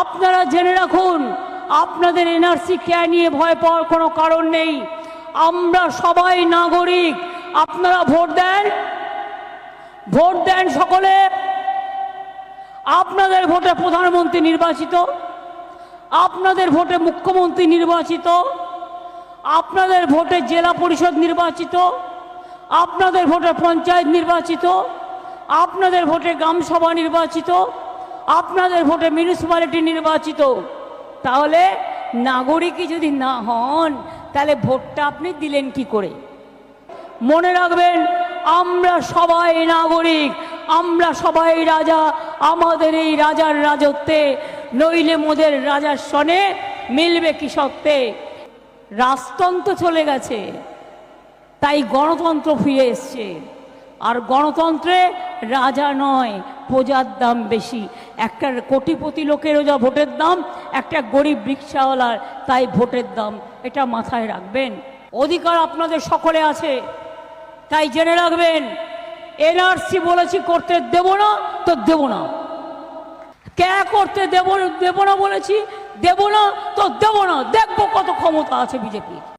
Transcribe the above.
আপনারা জেনে রাখুন, আপনাদের এনআরসি কে নিয়ে ভয় পাওয়ার কোনো কারণ নেই। আমরা সবাই নাগরিক। আপনারা ভোট দেন? ভোট দেন সকলে। আপনাদের ভোটে প্রধানমন্ত্রী নির্বাচিত। আপনাদের ভোটে মুখ্যমন্ত্রী নির্বাচিত। আপনাদের ভোটে জেলা পরিষদ নির্বাচিত। আপনাদের ভোটে পঞ্চায়েত নির্বাচিত। আপনাদের ভোটে গ্রামসভা নির্বাচিত। আপনাদের ভোটে মিউনিসিপ্যালিটি নির্বাচিত, তাহলে নাগরিকই যদি না হন, তাহলে ভোটটা আপনি দিলেন কি করে? মনে রাখবেন, আমরা সবাই নাগরিক, আমরা সবাই রাজা, আমাদের এই রাজার রাজত্বে, নইলে মোদের রাজার সনে মিলবে কি সত্ত্বে রাজতন্ত্র চলে গেছে, তাই গণতন্ত্র ফিরে এসছে। আর গণতন্ত্রে রাজা নয় প্রজার দাম বেশি। একটা কোটিপতি লোকেরও যা ভোটের দাম, একটা গরিব রিক্সাওয়ালার তাই ভোটের দাম। এটা মাথায় রাখবেন। অধিকার আপনাদের সকলে আছে, তাই জেনে রাখবেন। এনআরসি বলেছি করতে দেব না, তো দেব না। কে করতে দেব দেব না বলেছি, দেব না, তো দেব না। দেখব কত ক্ষমতা আছে বিজেপির।